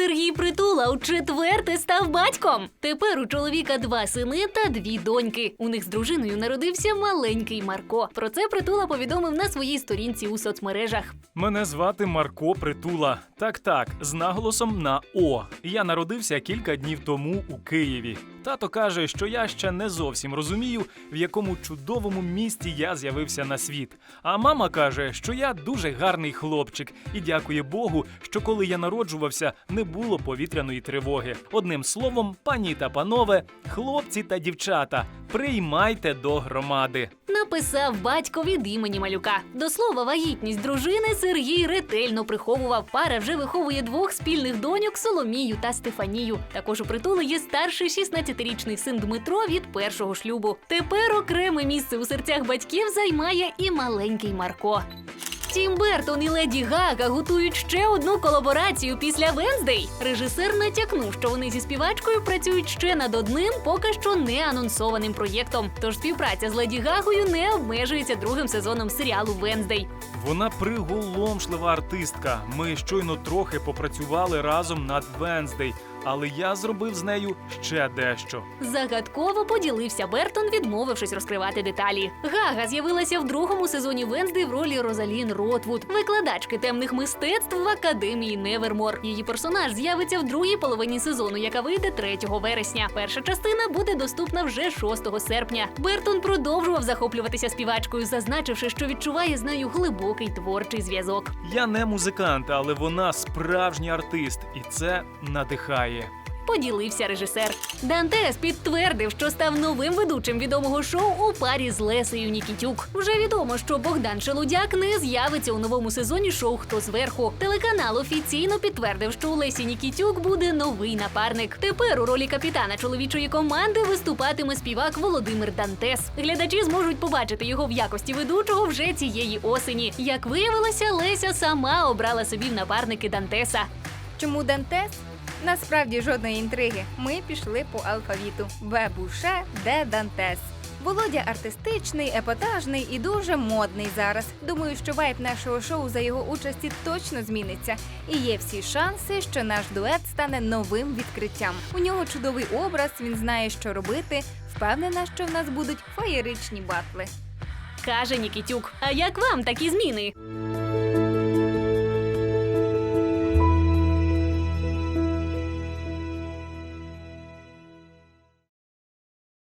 Сергій Притула у четверте став батьком. Тепер у чоловіка два сини та дві доньки. У них з дружиною народився маленький Марко. Про це Притула повідомив на своїй сторінці у соцмережах. Мене звати Марко Притула. Так, так, з наголосом на О. Я народився кілька днів тому у Києві. Тато каже, що я ще не зовсім розумію, в якому чудовому місті я з'явився на світ. А мама каже, що я дуже гарний хлопчик, і дякує Богу, що коли я народжувався, не було повітряної тривоги. Одним словом, пані та панове, хлопці та дівчата, приймайте до громади. Написав батько від імені малюка. До слова, вагітність дружини Сергій ретельно приховував. Пара вже виховує двох спільних доньок Соломію та Стефанію. Також у притулу є старший 16-річний син Дмитро від першого шлюбу. Тепер окреме місце у серцях батьків займає і маленький Марко. Тім Бертон і Леді Гага готують ще одну колаборацію після Венздей. Режисер натякнув, що вони зі співачкою працюють ще над одним, поки що не анонсованим проєктом. Тож співпраця з Леді Гагою не обмежується другим сезоном серіалу Венздей. Вона приголомшлива артистка. Ми щойно трохи попрацювали разом над Венздей, але я зробив з нею ще дещо. Загадково поділився Бертон, відмовившись розкривати деталі. Гага з'явилася в другому сезоні Венздей в ролі Розалін Ротвуд, викладачки темних мистецтв в академії Невермор. Її персонаж з'явиться в другій половині сезону, яка вийде 3 вересня. Перша частина буде доступна вже 6 серпня. Бертон продовжував захоплюватися співачкою, зазначивши, що відчуває з нею глибокий творчий зв'язок. Я не музикант, але вона справжній артист, і це надихає. Поділився режисер. Дантес підтвердив, що став новим ведучим відомого шоу у парі з Лесею Нікітюк. Вже відомо, що Богдан Шелудяк не з'явиться у новому сезоні шоу Хто зверху. Телеканал офіційно підтвердив, що у Лесі Нікітюк буде новий напарник. Тепер у ролі капітана чоловічої команди виступатиме співак Володимир Дантес. Глядачі зможуть побачити його в якості ведучого вже цієї осені. Як виявилося, Леся сама обрала собі в напарники Дантеса. Чому Дантес? Насправді жодної інтриги. Ми пішли по алфавіту. Б. Буше, Д. Дантес. Володя артистичний, епатажний і дуже модний зараз. Думаю, що вайб нашого шоу за його участі точно зміниться. І є всі шанси, що наш дует стане новим відкриттям. У нього чудовий образ, він знає, що робити. Впевнена, що в нас будуть феєричні батли. каже Нікітюк. А як вам такі зміни?